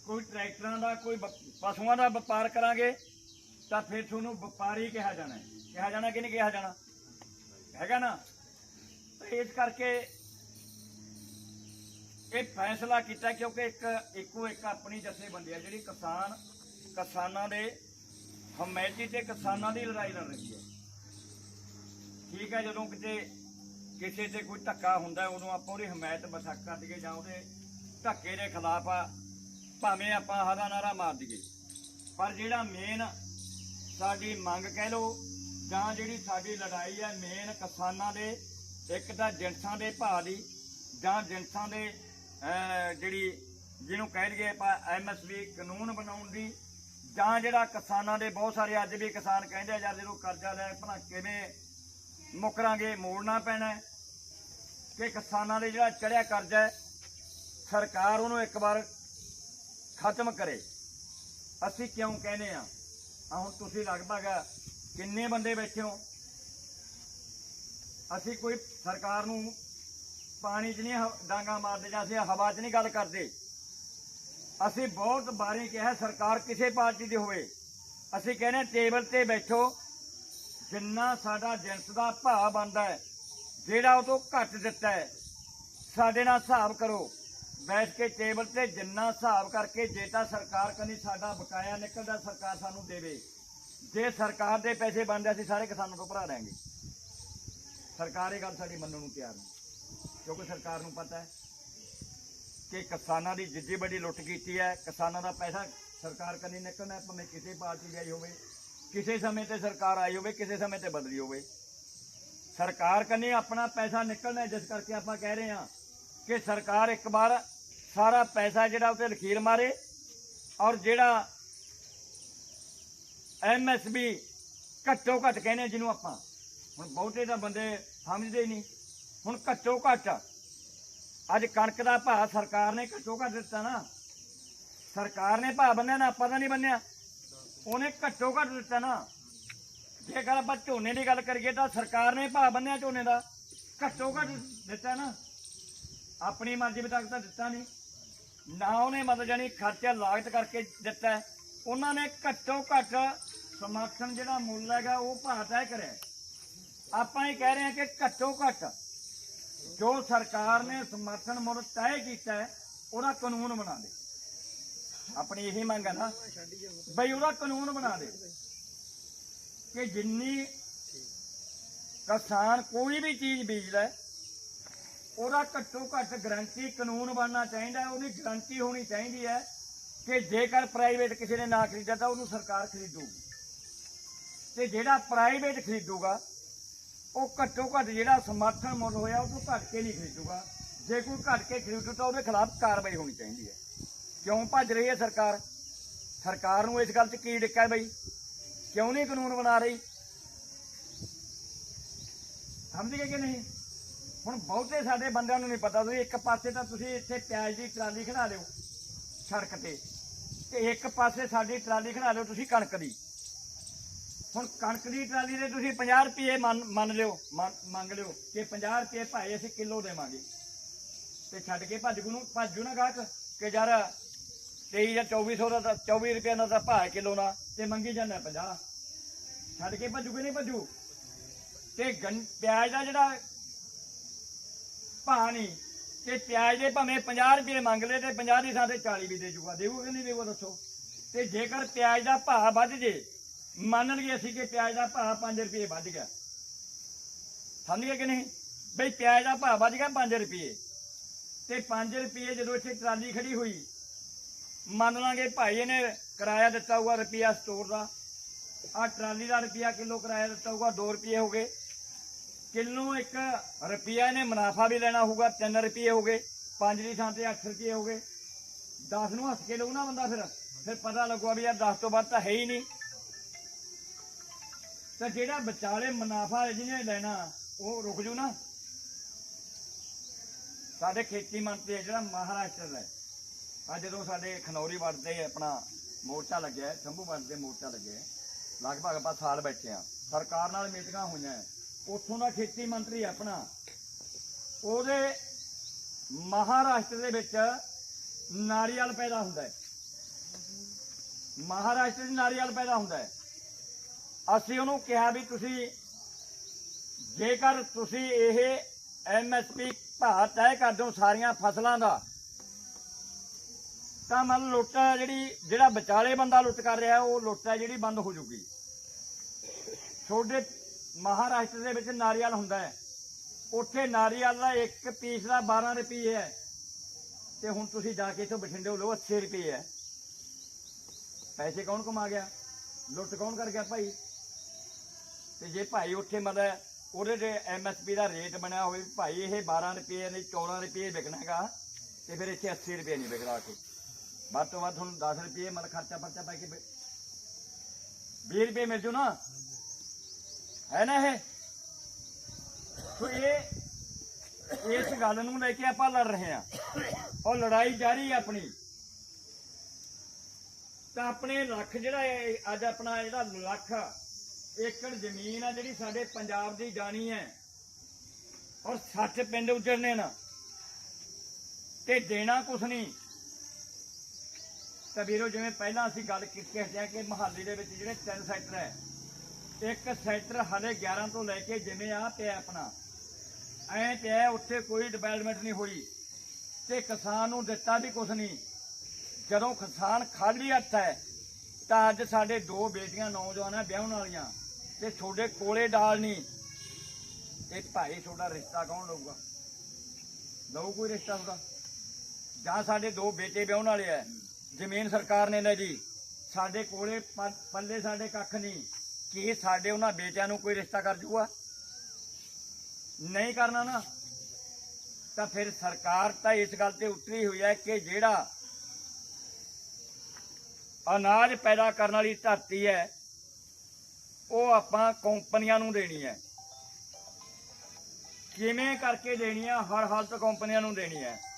ਕੋਈ ਟਰੈਕਟਰਾਂ ਦਾ, ਕੋਈ ਪਸ਼ੂਆਂ ਦਾ ਵਪਾਰ ਕਰਾਂਗੇ, ਤਾਂ ਫਿਰ ਤੁਹਾਨੂੰ ਵਪਾਰੀ ਕਿਹਾ ਜਾਣਾ ਕਿਹਾ ਜਾਣਾ ਕਿ ਨਹੀਂ ਕਿਹਾ ਜਾਣਾ? ਹੈਗਾ ਨਾ? ਤੇ ਇਸ ਕਰਕੇ ਇਹ ਫੈਸਲਾ ਕੀਤਾ ਕਿਉਂਕਿ ਇੱਕ, ਇੱਕੋ ਇੱਕ ਆਪਣੀ ਜਥੇਬੰਦੀ ਹੈ, ਜਿਹੜੀ ਕਿਸਾਨ, ਕਿਸਾਨਾਂ ਦੇ ਹਮਾਇਤੀ ਤੇ ਕਿਸਾਨਾਂ ਦੀ ਲੜਾਈ ਲੜ ਰਹੀ ਹੈ। ਠੀਕ ਹੈ, ਜਦੋਂ ਕਿਤੇ ਕਿਸੇ ਤੇ ਕੋਈ ਧੱਕਾ ਹੁੰਦਾ ਉਦੋਂ ਆਪਾਂ ਉਹਦੀ ਹਮਾਇਤ ਬਸਕ ਕਰ ਦਈਏ ਜਾਂ ਉਹਦੇ ਧੱਕੇ ਦੇ ਖਿਲਾਫ ਆ, ਭਾਵੇਂ ਆਪਾਂ ਹਰਾ ਨਾਰਾ ਮਾਰ ਦਈਏ। ਪਰ ਜਿਹੜਾ ਮੇਨ ਸਾਡੀ ਮੰਗ ਕਹਿ ਲਓ, ਜਾਂ ਜਿਹੜੀ ਸਾਡੀ ਲੜਾਈ ਹੈ ਮੇਨ ਕਿਸਾਨਾਂ ਦੇ, ਇੱਕ ਤਾਂ ਜਿਣਸਾਂ ਦੇ ਭਾਅ ਦੀ, ਜਾਂ ਜਿਣਸਾਂ ਦੇ ਜਿਹੜੀ ਜਿਹਨੂੰ ਕਹਿ ਲਈਏ ਆਪਾਂ ਐਮਐਸਪੀ ਕਾਨੂੰਨ ਬਣਾਉਣ ਦੀ, ਜਾਂ ਜਿਹੜਾ ਕਿਸਾਨਾਂ ਦੇ ਬਹੁਤ ਸਾਰੇ ਅੱਜ ਵੀ ਕਿਸਾਨ ਕਹਿੰਦੇ ਆ, ਯਾਰ ਜਦੋਂ ਕਰਜ਼ਾ ਲੈ, ਭਲਾ ਕਿਵੇਂ ਮੁਕਰਾਂਗੇ, ਮੋੜਨਾ ਪੈਣਾ ਕਿ ਕਿਸਾਨਾਂ ਦੇ ਜਿਹੜਾ ਚੜਿਆ ਕਰਜ਼ਾ ਹੈ, ਸਰਕਾਰ ਉਹਨੂੰ ਇੱਕ ਵਾਰ ਖਤਮ ਕਰੇ। ਅਸੀਂ ਕਿਉਂ ਕਹਿੰਦੇ ਆ ਆ ਹੁਣ ਤੁਸੀਂ ਲਗਭਗ ਕਿੰਨੇ ਬੰਦੇ ਬੈਠੇ ਹੋ? ਅਸੀਂ ਕੋਈ ਸਰਕਾਰ ਨੂੰ ਪਾਣੀ 'ਚ ਨਹੀਂ ਡਾਂਗਾ ਮਾਰਦੇ ਜਾਂ ਅਸੀਂ ਹਵਾ 'ਚ ਨਹੀਂ ਗੱਲ ਕਰਦੇ। ਅਸੀਂ ਬਹੁਤ ਵਾਰੀ ਕਿਹਾ ਸਰਕਾਰ ਕਿਸੇ ਪਾਰਟੀ ਦੀ ਹੋਵੇ। ਅਸੀਂ ਕਹਿੰਦੇ ਟੇਬਲ ਤੇ ਬੈਠੋ ਜਿੰਨਾ ਸਾਡਾ ਜਿੰਸ ਦਾ ਭਾਅ ਬਣਦਾ ਹੈ, ਜਿਹੜਾ ਉਹ ਤੋਂ ਘੱਟ ਦਿੱਤਾ ਹੈ, ਸਾਡੇ ਨਾਲ ਹਿਸਾਬ ਕਰੋ। ਬੈਠ ਕੇ ਟੇਬਲ ਤੇ ਜਿੰਨਾ ਹਿਸਾਬ ਕਰਕੇ ਜੇ ਤਾਂ ਸਰਕਾਰ ਕਨੀ ਸਾਡਾ ਬਕਾਇਆ ਨਿਕਲਦਾ, ਸਰਕਾਰ ਸਾਨੂੰ ਦੇਵੇ। ਜੇ ਸਰਕਾਰ ਦੇ ਪੈਸੇ ਬਣਦੇ ਅਸੀਂ ਸਾਰੇ ਕਿਸਾਨਾਂ ਤੋਂ ਭਰਾ ਦੇਾਂਗੇ ਸਰਕਾਰ ਇਹ ਗੱਲ ਸਾਡੀ ਮੰਨਣ ਨੂੰ ਤਿਆਰ ਨਹੀਂ। ਕਿਉਂਕਿ ਸਰਕਾਰ ਨੂੰ ਪਤਾ ਹੈ ਕਿ ਕਿਸਾਨਾਂ ਦੀ ਜਿੱਦੀ ਵੱਡੀ ਲੁੱਟ ਕੀਤੀ ਹੈ। ਕਿਸਾਨਾਂ ਦਾ ਪੈਸਾ ਸਰਕਾਰ ਕਨੀ ਨਿਕਲਣਾ, ਭਾਵੇਂ ਕਿਸੇ ਪਾਰਟੀ ਦੀ ਆਈ ਹੋਵੇ। ਕਿਸੇ ਸਮੇਂ ਤੇ ਸਰਕਾਰ ਆਈ ਹੋਵੇ, ਕਿਸੇ ਸਮੇਂ ਤੇ ਬਦਲੀ ਹੋਵੇ। ਸਰਕਾਰ ਕਨੀ ਆਪਣਾ ਪੈਸਾ ਨਿਕਲਣਾ ਜਿਸ ਕਰਕੇ ਆਪਾਂ ਕਹਿ ਰਹੇ ਹਾਂ ਕਿ ਸਰਕਾਰ ਇੱਕ ਵਾਰ ਸਾਰਾ ਪੈਸਾ ਜਿਹੜਾ ਉਤੇ ਲਖੀਰ ਮਾਰੇ ਔਰ ਜਿਹੜਾ ਐਮਐਸਬੀ ਘੱਟੋ ਘੱਟ ਕਹਿੰਦੇ ਜਿਹਨੂੰ ਆਪਾਂ। ਹੁਣ ਬਹੁਤੇ ਤਾਂ ਬੰਦੇ ਸਮਝਦੇ ਹੀ ਨਹੀਂ। ਹੁਣ ਘੱਟੋ ਘੱਟ ਅੱਜ ਕਣਕ ਦਾ ਭਾਅ ਸਰਕਾਰ ਨੇ ਘੱਟੋ ਘੱਟ ਦਿੱਤਾ ਨਾ। ਸਰਕਾਰ ਨੇ ਭਾਅ ਬੰਨਿਆ ਨਾ ਆਪਾਂ ਤਾਂ ਨਹੀਂ ਬੰਨਿਆ। ਉਹਨੇ ਘੱਟੋ ਘੱਟ ਦਿੱਤਾ ਨਾ। ਜੇਕਰ ਆਪਾਂ ਝੋਨੇ ਦੀ ਗੱਲ ਕਰੀਏ ਤਾਂ ਸਰਕਾਰ ਨੇ ਭਾਅ ਬੰਨਿਆ ਝੋਨੇ ਦਾ। ਘੱਟੋ ਘੱਟ ਦਿੱਤਾ ਨਾ। ਆਪਣੀ ਮਰਜ਼ੀ ਮੁਤਾਬਕ ਤਾਂ ਦਿੱਤਾ ਨਹੀਂ ਨਾ ਉਹਨੇ ਮਤਲਬ ਜਾਨੀ ਖਰਚਾ ਲਾਗਤ ਕਰਕੇ ਦਿੱਤਾ। ਉਹਨਾਂ ਨੇ ਘੱਟੋ ਘੱਟ ਸਮਰਥਨ ਜਿਹੜਾ ਮੁੱਲ ਹੈਗਾ ਉਹ ਭਾਅ ਤੈਅ ਕਰਿਆ। ਆਪਾਂ ਇਹ ਕਹਿ ਰਹੇ ਹਾਂ ਕਿ ਘੱਟੋ ਘੱਟ ਜੋ ਸਰਕਾਰ ਨੇ ਸਮਰਥਨ ਮੁੱਲ ਤੈਅ ਕੀਤਾ, ਉਹਦਾ ਕਾਨੂੰਨ ਬਣਾ ਦੇ। ਆਪਣੀ ਇਹੀ ਮੰਗ ਹੈ ਨਾ, ਬਈ ਉਹਦਾ ਕਾਨੂੰਨ ਬਣਾ ਦੇ ਕਿ ਜਿੰਨੀ ਕਿਸਾਨ ਕੋਈ ਵੀ ਚੀਜ਼ ਬੀਜਦਾ ਹੈ ਉਹਦਾ ਘੱਟੋ ਘੱਟ ਗਰੰਟੀ ਕਾਨੂੰਨ ਬਣਨਾ ਚਾਹੀਦਾ ਉਹਦੀ ਗਰੰਟੀ ਹੋਣੀ ਚਾਹੀਦੀ ਹੈ ਕਿ ਜੇਕਰ ਪ੍ਰਾਈਵੇਟ ਕਿਸੇ ਨੇ ਨਾ ਖਰੀਦਿਆ ਤਾਂ ਉਹਨੂੰ ਸਰਕਾਰ ਖਰੀਦੂਗੀ। ਤੇ ਜਿਹੜਾ ਪ੍ਰਾਈਵੇਟ ਖਰੀਦੂਗਾ, ਉਹ ਘੱਟੋ ਘੱਟ ਜਿਹੜਾ ਸਮਰਥਨ ਮੁੱਲ ਹੋਇਆ ਉਹ ਤੋਂ ਘੱਟ ਕੇ ਨਹੀਂ ਖਰੀਦੂਗਾ। ਜੇ ਕੋਈ ਘੱਟ ਕੇ ਖਰੀਦੂ ਤਾਂ ਉਹਦੇ ਖਿਲਾਫ ਕਾਰਵਾਈ ਹੋਣੀ ਚਾਹੀਦੀ ਹੈ। ਕਿਉਂ ਭੱਜ ਰਹੀ ਹੈ ਸਰਕਾਰ? ਸਰਕਾਰ ਨੂੰ ਇਸ ਗੱਲ 'ਚ ਕੀ ਡਿੱਕਾ ਹੈ ਬਈ? ਕਿਉਂ ਨਹੀਂ ਕਾਨੂੰਨ ਬਣਾ ਰਹੀ? ਸਮਝ ਗਏ ਕਿ ਨਹੀਂ? ਹੁਣ ਬਹੁਤੇ ਸਾਡੇ ਬੰਦਿਆਂ ਨੂੰ ਨਹੀਂ ਪਤਾ, ਤੁਸੀਂ ਇੱਕ ਪਾਸੇ ਤਾਂ ਤੁਸੀਂ ਇੱਥੇ ਪਿਆਜ਼ ਦੀ ਟਰਾਲੀ ਖੜਾ ਲਿਓ ਸੜਕ ਤੇ ਤੇ ਇੱਕ ਪਾਸੇ ਸਾਡੀ ਟਰਾਲੀ ਖੜਾ ਲਿਓ ਤੁਸੀਂ ਕਣਕ ਦੀ। ਹੁਣ ਕਣਕ ਦੀ ਟਰਾਲੀ ਦੇ ਤੁਸੀਂ 50 ਰੁਪਏ ਮੰਨ ਲਿਓ ਮੰਗ ਲਿਓ ਕਿ 50 ਰੁਪਏ ਭਾਈ ਅਸੀਂ ਕਿਲੋ ਦੇਵਾਂਗੇ। ਤੇ ਛੱਡ ਕੇ ਭੱਜ ਨੂੰ ਭੱਜੂ ਨਾ ਗਾਹਕ ਕਿ ਯਾਰ 23 ਜਾਂ 2400 ਦਾ ਤਾਂ 24 ਰੁਪਏ ਦਾ ਤਾਂ ਭਾਅ ਕਿਲੋ ਦਾ, ਤੇ ਮੰਗੀ ਜਾਂਦਾ 50 ਛੱਡ ਕੇ ਭੱਜੂ ਕਿ ਨਹੀਂ ਭੱਜੂ? ਤੇ ਗੰ, ਪਿਆਜ਼ ਦਾ ਜਿਹੜਾ ਭਾਅ ਨਹੀਂ, ਤੇ ਪਿਆਜ਼ ਦੇ ਭਾਵੇਂ 50 ਰੁਪਏ ਮੰਗ ਲਏ ਤੇ 50 ਦੀ ਥਾਂ ਤੇ 40 ਵੀ ਦੇ ਜੂਗਾ। ਦੇਊਗਾ ਕਿ ਨਹੀਂ ਦੇਊਗਾ ਦੱਸੋ? ਤੇ ਜੇਕਰ ਪਿਆਜ਼ ਦਾ ਭਾਅ ਵੱਧ ਜੇ, ਮੰਨ ਲਈਏ ਅਸੀਂ ਕਿ ਪਿਆਜ਼ ਦਾ ਭਾਅ 5 ਰੁਪਏ ਵੱਧ ਗਿਆ। ਸਮਝ ਗਏ ਕਿ ਨਹੀਂ? ਬਈ ਪਿਆਜ਼ ਦਾ ਭਾਅ ਵੱਧ ਗਿਆ 5 ਰੁਪਏ। ਤੇ 5 ਰੁਪਏ ਜਦੋਂ ਇੱਥੇ ਟਰਾਲੀ ਖੜੀ ਹੋਈ ਮੰਨ ਲਾਂਗੇ ਭਾਈ ਇਹਨੇ ਕਿਰਾਇਆ ਦਿੱਤਾ ਹੋਊਗਾ ਰੁਪਿਆ ਸਟੋਰ ਦਾ। ਆ ਟਰਾਲੀ ਦਾ ਰੁਪਿਆ ਕਿਲੋ ਕਿਰਾਇਆ ਦਿੱਤਾ ਹੋਊਗਾ 2 ਰੁਪਏ ਹੋ ਗਏ। ਕਿਲੋ ਇੱਕ ਰੁਪਿਆ ਇਹਨੇ ਮੁਨਾਫਾ ਵੀ ਲੈਣਾ ਹੋਊਗਾ 3 ਰੁਪਏ ਹੋ ਗਏ। 5 ਦੀ ਥਾਂ ਤੇ 8 ਰੁਪਏ ਹੋ ਗਏ। 10 ਨੂੰ ਹੱਸ ਕੇ ਲਊ ਨਾ ਬੰਦਾ ਫਿਰ। ਫਿਰ ਪਤਾ ਲੱਗੂਗਾ ਵੀ ਯਾਰ 10 ਤੋਂ ਵੱਧ ਤਾਂ ਹੈ ਹੀ ਨਹੀਂ। ਤਾਂ ਜਿਹੜਾ ਵਿਚਾਲੇ ਮੁਨਾਫਾ ਜਿਹਨੇ ਲੈਣਾ, ਉਹ ਰੁਕ ਜੂ ਨਾ। ਸਾਡੇ ਖੇਤੀ ਮੰਤਰੀ ਹੈ ਜਿਹੜਾ ਮਹਾਰਾਸ਼ਟਰ ਦਾ ਆ ਜਦੋਂ ਸਾਡੇ ਖਨੌਰੀ ਵੜਦੇ ਆਪਣਾ ਮੋਰਚਾ ਲੱਗਿਆ ਸ਼ੰਭੂ ਸ਼ੰਭੂ ਤੇ ਮੋਰਚਾ ਲੱਗਿਆ ਲਗਭਗ ਆਪਾਂ ਸਾਲ ਬੈਠੇ ਆ ਸਰਕਾਰ ਨਾਲ ਮੀਟਿੰਗਾਂ ਹੋਈਆਂ ਹੈ। ਉੱਥੋਂ ਦਾ ਖੇਤੀ ਮੰਤਰੀ ਆਪਣਾ। ਉਹਦੇ ਮਹਾਰਾਸ਼ਟਰ ਦੇ ਵਿੱਚ ਨਾਰੀਅਲ ਪੈਦਾ ਹੁੰਦਾ ਹੈ। ਮਹਾਰਾਸ਼ਟਰ 'ਚ ਨਾਰੀਅਲ ਪੈਦਾ ਹੁੰਦਾ ਹੈ। ਅਸੀਂ ਉਹਨੂੰ ਕਿਹਾ ਵੀ ਤੁਸੀਂ ਜੇਕਰ ਤੁਸੀਂ ਇਹ ਐਮਐਸਪੀ ਭਾਅ ਤੈਅ ਕਰ ਦਿਓ ਸਾਰੀਆਂ ਫਸਲਾਂ ਦਾ ਤਾਂ ਮੰਨ ਲੁੱਟ ਜਿਹੜੀ, ਜਿਹੜਾ ਵਿਚਾਲੇ ਬੰਦਾ ਲੁੱਟ ਕਰ ਰਿਹਾ, ਉਹ ਲੁੱਟ ਹੈ ਜਿਹੜੀ ਬੰਦ ਹੋ ਜੂਗੀ। ਛੋਡੇ ਮਹਾਰਾਸ਼ਟਰ ਦੇ ਵਿੱਚ ਨਾਰੀਅਲ ਹੁੰਦਾ ਹੈ। ਉੱਥੇ ਨਾਰੀਅਲ ਦਾ ਇੱਕ ਪੀਸ ਦਾ 12 ਰੁਪਏ ਹੈ। ਤੇ ਹੁਣ ਤੁਸੀਂ ਜਾ ਕੇ ਇੱਥੋਂ ਬਠਿੰਡੇ ਲਓ 80 ਰੁਪਏ ਹੈ। ਪੈਸੇ ਕੌਣ ਕਮਾ ਗਿਆ? ਲੁੱਟ ਕੌਣ ਕਰ ਗਿਆ ਭਾਈ? ਤੇ ਜੇ ਭਾਈ ਉੱਥੇ ਮਤਲਬ ਉਹਦੇ ਤੇ ਐਮਐਸਪੀ ਦਾ ਰੇਟ ਬਣਿਆ ਹੋਵੇ, ਭਾਈ ਇਹ 12 ਰੁਪਏ ਨਹੀਂ 14 ਰੁਪਏ ਵਿਕਣਾ ਹੈਗਾ ਤੇ ਫਿਰ ਇੱਥੇ 80 ਰੁਪਏ ਨਹੀਂ ਵਿਕਦਾ ਕੇ ਵੱਧ ਤੋਂ ਵੱਧ ਤੁਹਾਨੂੰ 10 ਰੁਪਏ ਮਤਲਬ ਖਰਚਾ ਪਰਚਾ ਪਾ ਕੇ ਵਿ- 20 ਰੁਪਏ ਮਿਲ ਜੂ ਨਾ? ਹੈ ਨਾ ਇਹ? ਸੋ ਇਹ, ਇਸ ਗੱਲ ਨੂੰ ਲੈ ਕੇ ਆਪਾਂ ਲੜ ਰਹੇ ਹਾਂ। ਔਰ ਲੜਾਈ ਜਾਰੀ ਹੈ ਆਪਣੀ। ਤਾਂ ਆਪਣੇ ਲੱਖ ਜਿਹੜਾ ਅੱਜ ਆਪਣਾ ਜਿਹੜਾ ਲੱਖ ਏਕੜ ਜ਼ਮੀਨ ਆ ਜਿਹੜੀ ਸਾਡੇ ਪੰਜਾਬ ਦੀ ਜਾਣੀ ਹੈ, ਔਰ 60 ਪਿੰਡ ਉਜੜਨੇ ਨਾ। ਤੇ ਦੇਣਾ ਕੁਛ ਨਹੀਂ। ਤਾਂ ਵੀਰੋ, ਜਿਵੇਂ ਪਹਿਲਾਂ ਅਸੀਂ ਗੱਲ ਕੀਤੀ ਹੈ ਕਿ ਮਹਾਲੀ ਦੇ ਵਿੱਚ ਜਿਹੜੇ ਤਿੰਨ ਸੈਕਟਰ ਹੈ, ਇੱਕ ਸੈਕਟਰ ਹਲੇ 11 ਤੋਂ ਲੈ ਕੇ ਜਿਵੇਂ ਆ ਪਿਆ ਆਪਣਾ। ਐ ਪਿਆ ਉੱਥੇ ਕੋਈ ਡਿਵੈਲਪਮੈਂਟ ਨਹੀਂ ਹੋਈ ਤੇ ਕਿਸਾਨ ਨੂੰ ਦਿੱਤਾ ਵੀ ਕੁਛ ਨਹੀਂ। ਜਦੋਂ ਕਿਸਾਨ ਖਾਲੀ ਹੱਥ ਹੈ, ਤਾਂ ਅੱਜ ਸਾਡੇ ਦੋ ਬੇਟੀਆਂ ਨੌਜਵਾਨਾਂ ਵਿਆਹਣ ਵਾਲੀਆਂ ਤੇ ਤੁਹਾਡੇ ਕੋਲੇ ਡਾਲ ਨਹੀਂ। ਤੇ ਭਾਈ ਤੁਹਾਡਾ ਰਿਸ਼ਤਾ ਕੌਣ ਲਊਗਾ? ਲਊ ਕੋਈ ਰਿਸ਼ਤਾ ਤੁਹਾਡਾ? ਜਾਂ ਸਾਡੇ ਦੋ ਬੇਟੇ ਵਿਆਹਣ ਵਾਲੇ ਐ ਜ਼ਮੀਨ ਸਰਕਾਰ ਨੇ ਲੈ ਜੀ। ਸਾਡੇ ਕੋਲੇ ਪੱਲੇ ਸਾਡੇ ਕੱਖ ਨਹੀਂ। ਕਿ ਸਾਡੇ ਉਹਨਾਂ ਬੇਟਿਆਂ ਨੂੰ ਕੋਈ ਰਿਸ਼ਤਾ ਕਰ ਜੂਗਾ? ਨਹੀਂ ਕਰਨਾ ਨਾ। ਤਾਂ ਫਿਰ ਸਰਕਾਰ ਤਾਂ ਇਸ ਗੱਲ ਤੇ ਉਤਰੀ ਹੋਈ ਹੈ ਕਿ ਜਿਹੜਾ ਅਨਾਜ ਪੈਦਾ ਕਰਨ ਵਾਲੀ ਧਰਤੀ ਹੈ, ਉਹ ਆਪਾਂ ਕੰਪਨੀਆਂ ਨੂੰ ਦੇਣੀ ਹੈ। ਕਿਵੇਂ ਕਰਕੇ ਦੇਣੀ ਹੈ? ਹਰ ਹਾਲਤ ਕੰਪਨੀਆਂ ਨੂੰ ਦੇਣੀ ਹੈ।